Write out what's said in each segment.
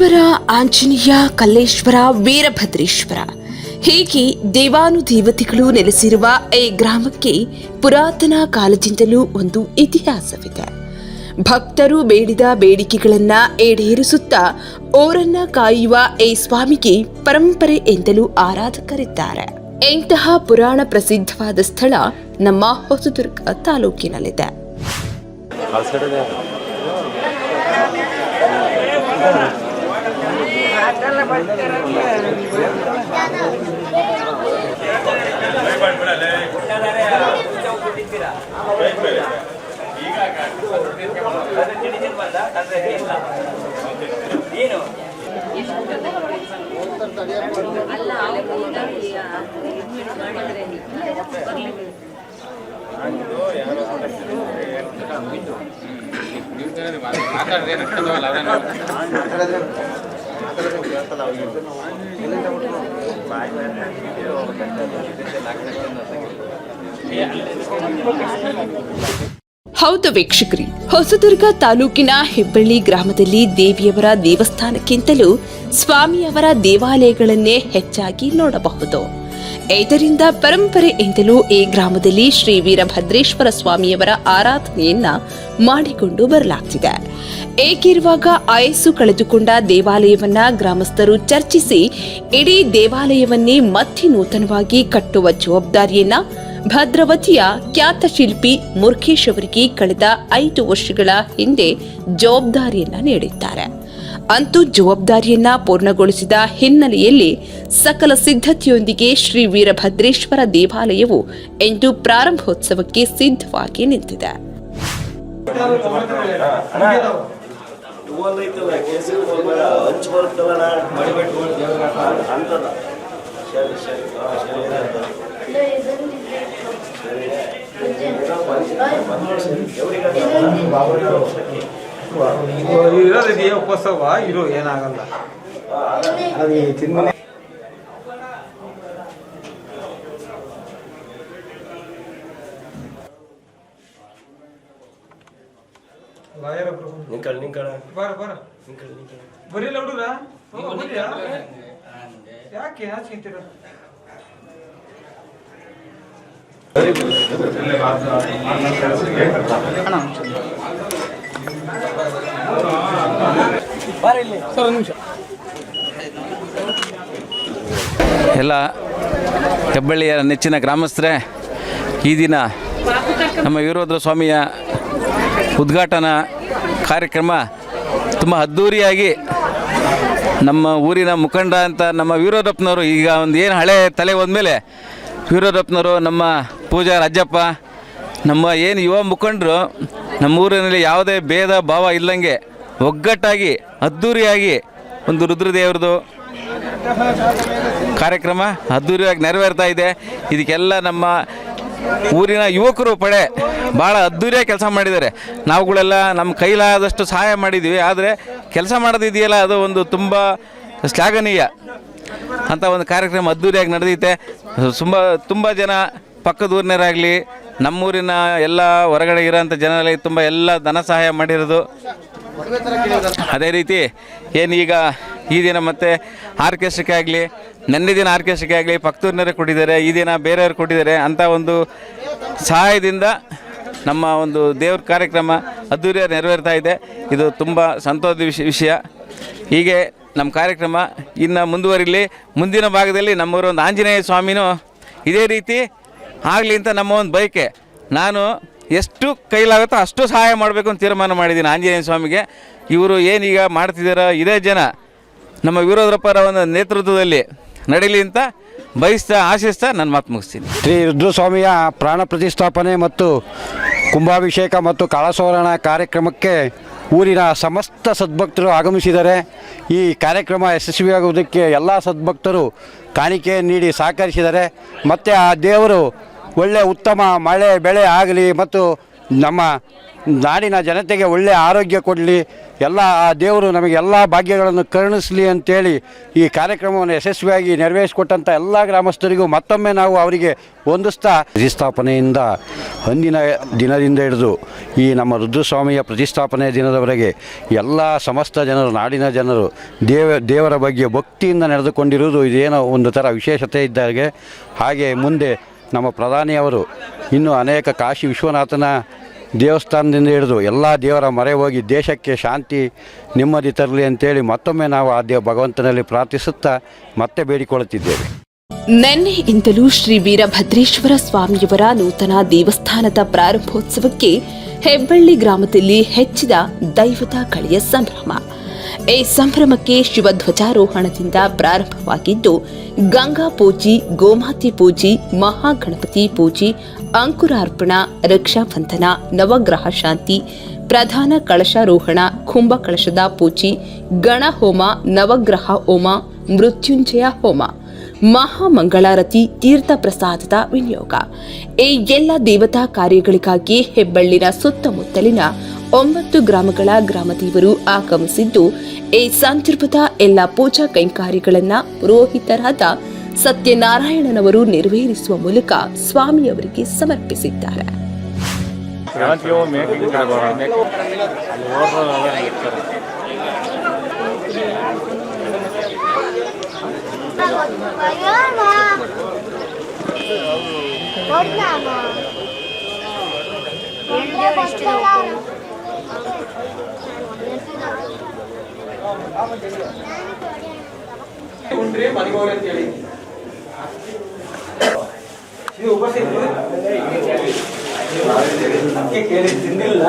ಮಲ್ಲೇಶ್ವರ ಆಂಜನೇಯ, ಕಲ್ಲೇಶ್ವರ, ವೀರಭದ್ರೇಶ್ವರ. ಹೀಗೆ ದೇವಾನುದೇವತೆಗಳು ನೆಲೆಸಿರುವ ಈ ಗ್ರಾಮಕ್ಕೆ ಪುರಾತನ ಕಾಲದಿಂದಲೂ ಒಂದು ಇತಿಹಾಸವಿದೆ. ಭಕ್ತರು ಬೇಡಿದ ಬೇಡಿಕೆಗಳನ್ನ ಈಡೇರಿಸುತ್ತಾ ಓರನ್ನ ಕಾಯುವ ಈ ಸ್ವಾಮಿಗೆ ಪರಂಪರೆ ಎಂದಲೂ ಆರಾಧಕರಿದ್ದಾರೆ. ಇಂತಹ ಪುರಾಣ ಪ್ರಸಿದ್ಧವಾದ ಸ್ಥಳ ನಮ್ಮ ಹೊಸದುರ್ಗ ತಾಲೂಕಿನಲ್ಲಿದೆ. ಏನು ಅಲ್ಲ ಮಾತಾಡಿದ್ರೆ ಹೌದು ವೀಕ್ಷಕರಿ ಹೊಸದುರ್ಗ ತಾಲೂಕಿನ ಹೆಬ್ಬಳ್ಳಿ ಗ್ರಾಮದಲ್ಲಿ ದೇವಿಯವರ ದೇವಸ್ಥಾನಕ್ಕಿಂತಲೂ ಸ್ವಾಮಿಯವರ ದೇವಾಲಯಗಳನ್ನೇ ಹೆಚ್ಚಾಗಿ ನೋಡಬಹುದು. ಇದರಿಂದ ಪರಂಪರೆ ಎಂದಲೂ ಈ ಗ್ರಾಮದಲ್ಲಿ ಶ್ರೀ ವೀರಭದ್ರೇಶ್ವರ ಸ್ವಾಮಿಯವರ ಆರಾಧನೆಯನ್ನ ಮಾಡಿಕೊಂಡು ಬರಲಾಗ್ತಿದೆ. ಏಕಿರುವಾಗ ಆಯಸ್ಸು ಕಳೆದುಕೊಂಡ ದೇವಾಲಯವನ್ನ ಗ್ರಾಮಸ್ಥರು ಚರ್ಚಿಸಿ, ಇಡೀ ದೇವಾಲಯವನ್ನೇ ಮತ್ತೆ ನೂತನವಾಗಿ ಕಟ್ಟುವ ಜವಾಬ್ದಾರಿಯನ್ನ ಭದ್ರವತಿಯ ಖ್ಯಾತ ಶಿಲ್ಪಿ ಮುರ್ಖೇಶ್ ಅವರಿಗೆ ಕಳೆದ ಐದು ವರ್ಷಗಳ ಹಿಂದೆ ಜವಾಬ್ದಾರಿಯನ್ನ ನೀಡಿದ್ದಾರೆ. ಅಂತೂ ಜವಾಬ್ದಾರಿಯನ್ನ ಪೂರ್ಣಗೊಳಿಸಿದ ಹಿನ್ನೆಲೆಯಲ್ಲಿ ಸಕಲ ಸಿದ್ಧತೆಯೊಂದಿಗೆ ಶ್ರೀ ವೀರಭದ್ರೇಶ್ವರ ದೇವಾಲಯವು ಇಂದು ಪ್ರಾರಂಭೋತ್ಸವಕ್ಕೆ ಸಿದ್ಧವಾಗಿ ನಿಂತಿದೆ. ಇರೋದಿದೆಯಾ ಉಪಸವ ಇರು ಏನಾಗಲ್ಲ ಅದು ತಿಂದ ನಿಂಕಳ್ ನಿಂಕಳ ಬರ ಬರ ನಿಂಕಳ್ ನಿಂಕಳ. ಯಾಕೆ ನಾಚಿಕೆಂತೀರ ಎಲ್ಲ ಹೆಬ್ಬಳ್ಳಿಯ ನೆಚ್ಚಿನ ಗ್ರಾಮಸ್ಥರೇ, ಈ ದಿನ ನಮ್ಮ ವೀರೋದ್ರ ಸ್ವಾಮಿಯ ಉದ್ಘಾಟನಾ ಕಾರ್ಯಕ್ರಮ ತುಂಬ ಅದ್ಧೂರಿಯಾಗಿ ನಮ್ಮ ಊರಿನ ಮುಖಂಡ ಅಂತ ನಮ್ಮ ವೀರೋದಪ್ಪನವರು ಈಗ ಒಂದು ಏನು ಹಳೆ ತಲೆ ಹೋದ್ಮೇಲೆ ವೀರೋದಪ್ಪನವರು ನಮ್ಮ ಪೂಜಾ ರಾಜಪ್ಪ, ನಮ್ಮ ಏನು ಯುವ ಮುಖಂಡರು ನಮ್ಮ ಊರಿನಲ್ಲಿ ಯಾವುದೇ ಭೇದ ಭಾವ ಇಲ್ಲಂಗೆ ಒಗ್ಗಟ್ಟಾಗಿ ಅದ್ಧೂರಿಯಾಗಿ ಒಂದು ರುದ್ರದೇವ್ರದ್ದು ಕಾರ್ಯಕ್ರಮ ಅದ್ದೂರಿಯಾಗಿ ನೆರವೇರ್ತಾ ಇದೆ. ಇದಕ್ಕೆಲ್ಲ ನಮ್ಮ ಊರಿನ ಯುವಕರು ಪಡೆ ಭಾಳ ಅದ್ಧೂರಿಯಾಗಿ ಕೆಲಸ ಮಾಡಿದ್ದಾರೆ. ನಾವುಗಳೆಲ್ಲ ನಮ್ಮ ಕೈಲಾದಷ್ಟು ಸಹಾಯ ಮಾಡಿದ್ದೀವಿ, ಆದರೆ ಕೆಲಸ ಮಾಡೋದಿದೆಯಲ್ಲ ಅದು ಒಂದು ತುಂಬ ಶ್ಲಾಘನೀಯ ಅಂತ ಒಂದು ಕಾರ್ಯಕ್ರಮ ಅದ್ದೂರಿಯಾಗಿ ನಡೆದೈತೆ. ತುಂಬ ತುಂಬ ಜನ ಪಕ್ಕದ ಊರಿನವರಾಗಲಿ ನಮ್ಮೂರಿನ ಎಲ್ಲ ಹೊರಗಡೆ ಇರೋಂಥ ಜನರಲ್ಲಿ ತುಂಬ ಎಲ್ಲ ಧನ ಸಹಾಯ ಮಾಡಿರೋದು. ಅದೇ ರೀತಿ ಏನೀಗ ಈ ದಿನ ಮತ್ತೆ ಆರ್ಕೆಸ್ಟ್ರಕ್ಕೆ ಆಗಲಿ, ನೆನ್ನೆ ದಿನ ಆರ್ಕೆಸ್ಟ್ರಕ್ಕೆ ಆಗಲಿ ಪಕ್ತೂರಿನವರೇ ಕೊಟ್ಟಿದ್ದಾರೆ ಈ ದಿನ ಬೇರೆಯವರು ಕೊಟ್ಟಿದ್ದಾರೆ ಅಂಥ ಒಂದು ಸಹಾಯದಿಂದ ನಮ್ಮ ಒಂದು ದೇವ್ರ ಕಾರ್ಯಕ್ರಮ ಅದ್ದೂರಿಯಾಗಿ ನೆರವೇರ್ತಾ ಇದೆ. ಇದು ತುಂಬ ಸಂತೋಷದ ವಿಷಯ ವಿಷಯ. ಹೀಗೆ ನಮ್ಮ ಕಾರ್ಯಕ್ರಮ ಇನ್ನು ಮುಂದುವರಿಲಿ. ಮುಂದಿನ ಭಾಗದಲ್ಲಿ ನಮ್ಮೂರು ಒಂದು ಆಂಜನೇಯ ಸ್ವಾಮಿನೂ ಇದೇ ರೀತಿ ಆಗಲಿ ಅಂತ ನಮ್ಮ ಒಂದು ಬೈಕೆ ನಾನು ಎಷ್ಟು ಕೈಲಾಗುತ್ತೋ ಅಷ್ಟು ಸಹಾಯ ಮಾಡಬೇಕು ಅಂತ ತೀರ್ಮಾನ ಮಾಡಿದ್ದೀನಿ ಆಂಜನೇಯ ಸ್ವಾಮಿಗೆ. ಇವರು ಏನೀಗ ಮಾಡ್ತಿದ್ದೀರೋ ಇದೇ ಜನ. ನಮ್ಮ ವೀರೋದ್ರಪ್ಪರ ಒಂದು ನೇತೃತ್ವದಲ್ಲಿ ನಡೀಲಿ ಅಂತ ಬಯಸ್ತಾ, ಆಶಿಸ್ತಾ ನನ್ನ ಮಾತು ಮುಗಿಸ್ತೀನಿ. ಶ್ರೀ ರುದ್ರಸ್ವಾಮಿಯ ಪ್ರಾಣ ಪ್ರತಿಷ್ಠಾಪನೆ ಮತ್ತು ಕುಂಭಾಭಿಷೇಕ ಮತ್ತು ಕಾಳಸೋರಣ ಕಾರ್ಯಕ್ರಮಕ್ಕೆ ಊರಿನ ಸಮಸ್ತ ಸದ್ಭಕ್ತರು ಆಗಮಿಸಿದರೆ ಈ ಕಾರ್ಯಕ್ರಮ ಯಶಸ್ವಿಯಾಗುವುದಕ್ಕೆ ಎಲ್ಲ ಸದ್ಭಕ್ತರು ಕಾಣಿಕೆ ನೀಡಿ ಸಹಕರಿಸಿದರೆ ಮತ್ತು ಆ ದೇವರು ಒಳ್ಳೆಯ ಉತ್ತಮ ಮಳೆ, ಬೆಳೆ ಆಗಲಿ ಮತ್ತು ನಮ್ಮ ನಾಡಿನ ಜನತೆಗೆ ಒಳ್ಳೆಯ ಆರೋಗ್ಯ ಕೊಡಲಿ, ಎಲ್ಲ ಆ ದೇವರು ನಮಗೆ ಎಲ್ಲ ಭಾಗ್ಯಗಳನ್ನು ಕರುಣಿಸಲಿ ಅಂತೇಳಿ ಈ ಕಾರ್ಯಕ್ರಮವನ್ನು ಯಶಸ್ವಿಯಾಗಿ ನೆರವೇರಿಸಿಕೊಟ್ಟಂಥ ಎಲ್ಲ ಗ್ರಾಮಸ್ಥರಿಗೂ ಮತ್ತೊಮ್ಮೆ ನಾವು ಅವರಿಗೆ ಹೊಂದಿಸ್ತಾ ಪ್ರತಿಷ್ಠಾಪನೆಯಿಂದ ಅಂದಿನ ದಿನದಿಂದ ಹಿಡಿದು ಈ ನಮ್ಮ ರುದ್ರಸ್ವಾಮಿಯ ಪ್ರತಿಷ್ಠಾಪನೆ ದಿನದವರೆಗೆ ಎಲ್ಲ ಸಮಸ್ತ ಜನರು, ನಾಡಿನ ಜನರು, ದೇವ, ದೇವರ ಬಗ್ಗೆ ಭಕ್ತಿಯಿಂದ ನಡೆದುಕೊಂಡಿರುವುದು ಇದೇನೋ ಒಂದು ಥರ ವಿಶೇಷತೆ ಇದ್ದಾಗೆ ಹಾಗೆ ಮುಂದೆ ನಮ್ಮ ಪ್ರಧಾನಿಯವರು ಇನ್ನು ಅನೇಕ ಕಾಶಿ ವಿಶ್ವನಾಥನ ದೇವಸ್ಥಾನದಿಂದ ಹಿಡಿದು ಎಲ್ಲ ದೇವರ ಮೊರೆ ಹೋಗಿ ದೇಶಕ್ಕೆ ಶಾಂತಿ ನೆಮ್ಮದಿ ತರಲಿ ಅಂತೇಳಿ ಮತ್ತೊಮ್ಮೆ ನಾವು ಆ ದೇವ ಭಗವಂತನಲ್ಲಿ ಪ್ರಾರ್ಥಿಸುತ್ತಾ ಮತ್ತೆ ಬೇಡಿಕೊಳ್ಳುತ್ತಿದ್ದೇವೆ. ನಿನ್ನೆಯಿಂದಲೂ ಶ್ರೀ ವೀರಭದ್ರೇಶ್ವರ ಸ್ವಾಮಿಯವರ ನೂತನ ದೇವಸ್ಥಾನದ ಪ್ರಾರಂಭೋತ್ಸವಕ್ಕೆ ಹೆಬ್ಬಳ್ಳಿ ಗ್ರಾಮದಲ್ಲಿ ಹೆಚ್ಚಿದ ದೈವದ ಕಳಿಯ ಸಂಭ್ರಮ. ಈ ಸಂಭ್ರಮಕ್ಕೆ ಶಿವಧ್ವಜಾರೋಹಣದಿಂದ ಪ್ರಾರಂಭವಾಗಿದ್ದು, ಗಂಗಾ ಪೂಜಿ, ಗೋಮಾತಿ ಪೂಜಿ, ಮಹಾಗಣಪತಿ ಪೂಜಿ, ಅಂಕುರಾರ್ಪಣ, ರಕ್ಷಾಬಂಧನ, ನವಗ್ರಹ ಶಾಂತಿ, ಪ್ರಧಾನ ಕಳಶಾರೋಹಣ, ಕುಂಭ ಕಳಶದ ಪೂಜಿ, ಗಣಹೋಮ, ನವಗ್ರಹ ಹೋಮ, ಮೃತ್ಯುಂಜಯ ಹೋಮ, ಮಹಾಮಂಗಳಾರತಿ, ತೀರ್ಥ ಪ್ರಸಾದದ ವಿನಿಯೋಗ. ಈ ಎಲ್ಲ ದೇವತಾ ಕಾರ್ಯಗಳಿಗಾಗಿ ಹೆಬ್ಬಳ್ಳಿನ ಸುತ್ತಮುತ್ತಲಿನ ಒಂಬತ್ತು ಗ್ರಾಮಗಳ ಗ್ರಾಮದೇವರು ಆಗಮಿಸಿದ್ದು, ಈ ಸಂದರ್ಭದ ಎಲ್ಲ ಪೂಜಾ ಕೈಂಕಾರ್ಯಗಳನ್ನು ಪುರೋಹಿತರಾದ ಸತ್ಯನಾರಾಯಣನವರು ನೆರವೇರಿಸುವ ಮೂಲಕ ಸ್ವಾಮಿಯವರಿಗೆ ಸಮರ್ಪಿಸಿದ್ದಾರೆ Thank. ஒன்றே மணிமோகன் தெளி ಇದು ಉಪಸ್ಥಿತಿ ಕೇಳಿ ತಿಂದಿಲ್ಲ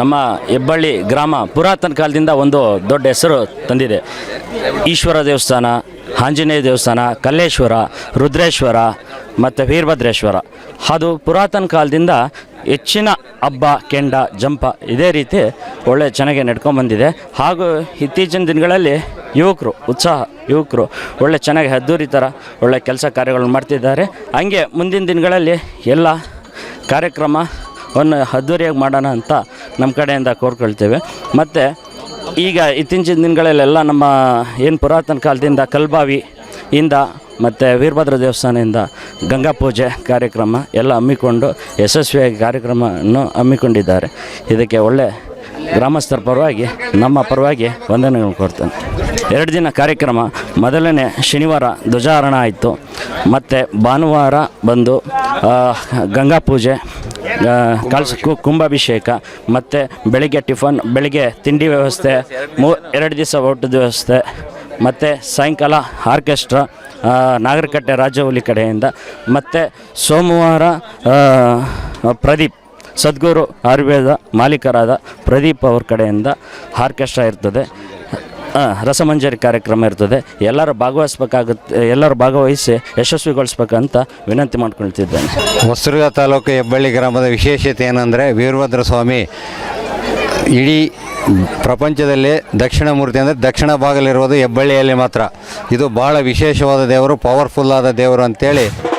ನಮ್ಮ ಹೆಬ್ಬಳ್ಳಿ ಗ್ರಾಮ ಪುರಾತನ ಕಾಲದಿಂದ ಒಂದು ದೊಡ್ಡ ಹೆಸರು ತಂದಿದೆ. ಈಶ್ವರ ದೇವಸ್ಥಾನ, ಆಂಜನೇಯ ದೇವಸ್ಥಾನ, ಕಲ್ಲೇಶ್ವರ, ರುದ್ರೇಶ್ವರ ಮತ್ತು ವೀರಭದ್ರೇಶ್ವರ. ಅದು ಪುರಾತನ ಕಾಲದಿಂದ ಹೆಚ್ಚಿನ ಹಬ್ಬ, ಕೆಂಡ, ಜಂಪ ಇದೇ ರೀತಿ ಒಳ್ಳೆ ಚೆನ್ನಾಗಿ ನಡ್ಕೊಂಬಂದಿದೆ ಹಾಗೂ ಇತ್ತೀಚಿನ ದಿನಗಳಲ್ಲಿ ಯುವಕರು, ಉತ್ಸಾಹ ಯುವಕರು ಒಳ್ಳೆ ಚೆನ್ನಾಗಿ ಅದ್ದೂರಿ ಥರ ಒಳ್ಳೆ ಕೆಲಸ ಕಾರ್ಯಗಳನ್ನು ಮಾಡ್ತಿದ್ದಾರೆ. ಹಂಗೆ ಮುಂದಿನ ದಿನಗಳಲ್ಲಿ ಎಲ್ಲ ಕಾರ್ಯಕ್ರಮವನ್ನು ಅದ್ದೂರಿಯಾಗಿ ಮಾಡೋಣ ಅಂತ ನಮ್ಮ ಕಡೆಯಿಂದ ಕೋರ್ಕೊಳ್ತೇವೆ. ಮತ್ತು ಈಗ ಇತ್ತೀಚಿನ ದಿನಗಳಲ್ಲೆಲ್ಲ ನಮ್ಮ ಏನು ಪುರಾತನ ಕಾಲದಿಂದ ಕಲ್ಬಾವಿ ಇಂದ ಮತ್ತು ವೀರಭದ್ರ ದೇವಸ್ಥಾನದಿಂದ ಗಂಗಾ ಪೂಜೆ ಕಾರ್ಯಕ್ರಮ ಎಲ್ಲ ಹಮ್ಮಿಕೊಂಡು ಯಶಸ್ವಿಯಾಗಿ ಕಾರ್ಯಕ್ರಮವನ್ನು ಹಮ್ಮಿಕೊಂಡಿದ್ದಾರೆ. ಇದಕ್ಕೆ ಒಳ್ಳೆ ಗ್ರಾಮಸ್ಥರ ಪರವಾಗಿ ನಮ್ಮ ಪರವಾಗಿ ವಂದನೆಗಳು ಕೊಡ್ತೇನೆ. ಎರಡು ದಿನ ಕಾರ್ಯಕ್ರಮ. ಮೊದಲನೇ ಶನಿವಾರ ಧ್ವಜಾರೋಹಣ ಆಯಿತು. ಮತ್ತು ಭಾನುವಾರ ಬಂದು ಗಂಗಾ ಪೂಜೆ ಆ, ಕಳಸ ಕು- ಕುಂಭಾಭಿಷೇಕ ಮತ್ತು ಬೆಳಿಗ್ಗೆ ಟಿಫನ್ ಬೆಳಿಗ್ಗೆ ತಿಂಡಿ ವ್ಯವಸ್ಥೆ ಮೂ ಎರಡು ದಿವಸ ಊಟದ ವ್ಯವಸ್ಥೆ ಮತ್ತು ಸಾಯಂಕಾಲ ಆರ್ಕೆಸ್ಟ್ರಾ ನಾಗರಕಟ್ಟೆ ರಾಜವಲಿ ಕಡೆಯಿಂದ. ಮತ್ತು ಸೋಮವಾರ ಪ್ರದೀಪ್, ಸದ್ಗುರು ಆಯುರ್ವೇದ ಮಾಲೀಕರಾದ ಪ್ರದೀಪ್ ಅವ್ರ ಕಡೆಯಿಂದ ಆರ್ಕೆಸ್ಟ್ರಾ ಇರ್ತದೆ. ರಸಮಂಜರಿ ಕಾರ್ಯಕ್ರಮ ಇರ್ತದೆ. ಎಲ್ಲರೂ ಭಾಗವಹಿಸ್ಬೇಕಾಗುತ್ತೆ, ಎಲ್ಲರೂ ಭಾಗವಹಿಸಿ ಯಶಸ್ವಿಗೊಳಿಸ್ಬೇಕಂತ ವಿನಂತಿ ಮಾಡ್ಕೊಳ್ತಿದ್ದೇನೆ. ಹೊಸದುರ್ಗ ತಾಲೂಕು ಹೆಬ್ಬಳ್ಳಿ ಗ್ರಾಮದ ವಿಶೇಷತೆ ಏನಂದರೆ ವೀರಭದ್ರ ಸ್ವಾಮಿ ಇಡೀ ಪ್ರಪಂಚದಲ್ಲೇ ದಕ್ಷಿಣ ಮೂರ್ತಿ ಅಂದರೆ ದಕ್ಷಿಣ ಭಾಗಲಿರುವುದು ಹೆಬ್ಬಳ್ಳಿಯಲ್ಲಿ ಮಾತ್ರ. ಇದು ಭಾಳ ವಿಶೇಷವಾದ ದೇವರು ಪವರ್ಫುಲ್ ಆದ ದೇವರು ಅಂತೇಳಿ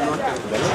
Gracias.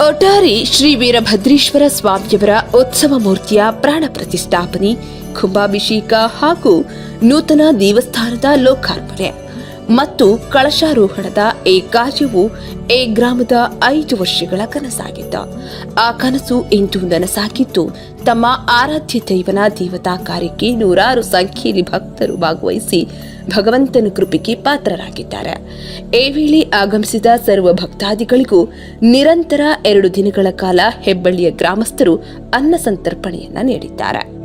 ಒಟ್ಟಾರೆ ಶ್ರೀ ವೀರಭದ್ರೇಶ್ವರ ಸ್ವಾಮಿಯವರ ಉತ್ಸವ ಮೂರ್ತಿಯ ಪ್ರಾಣ ಪ್ರತಿಷ್ಠಾಪನೆ ಕುಂಭಾಭಿಷೇಕ ಹಾಗೂ ನೂತನ ದೇವಸ್ಥಾನದ ಲೋಕಾರ್ಪಣೆ. ಮತ್ತು ಕಳಶಾರೋಹಣದ ಈ ಕಾರ್ಯವು ಈ ಗ್ರಾಮದ ಐದು ವರ್ಷಗಳ ಕನಸಾಗಿತ್ತು. ಆ ಕನಸು ಇಂದು ನನಸಾಗಿದ್ದು ತಮ್ಮ ಆರಾಧ್ಯ ದೈವನ ದೇವತಾ ಕಾರ್ಯಕ್ಕೆ ನೂರಾರು ಸಂಖ್ಯೆಯಲ್ಲಿ ಭಕ್ತರು ಭಾಗವಹಿಸಿ ಭಗವಂತನ ಕೃಪೆಗೆ ಪಾತ್ರರಾಗಿದ್ದಾರೆ. ಈ ವೇಳೆ ಆಗಮಿಸಿದ ಸರ್ವ ಭಕ್ತಾದಿಗಳಿಗೂ ನಿರಂತರ ಎರಡು ದಿನಗಳ ಕಾಲ ಹೆಬ್ಬಳ್ಳಿಯ ಗ್ರಾಮಸ್ಥರು ಅನ್ನ ಸಂತರ್ಪಣೆಯನ್ನ ನೀಡಿದ್ದಾರೆ.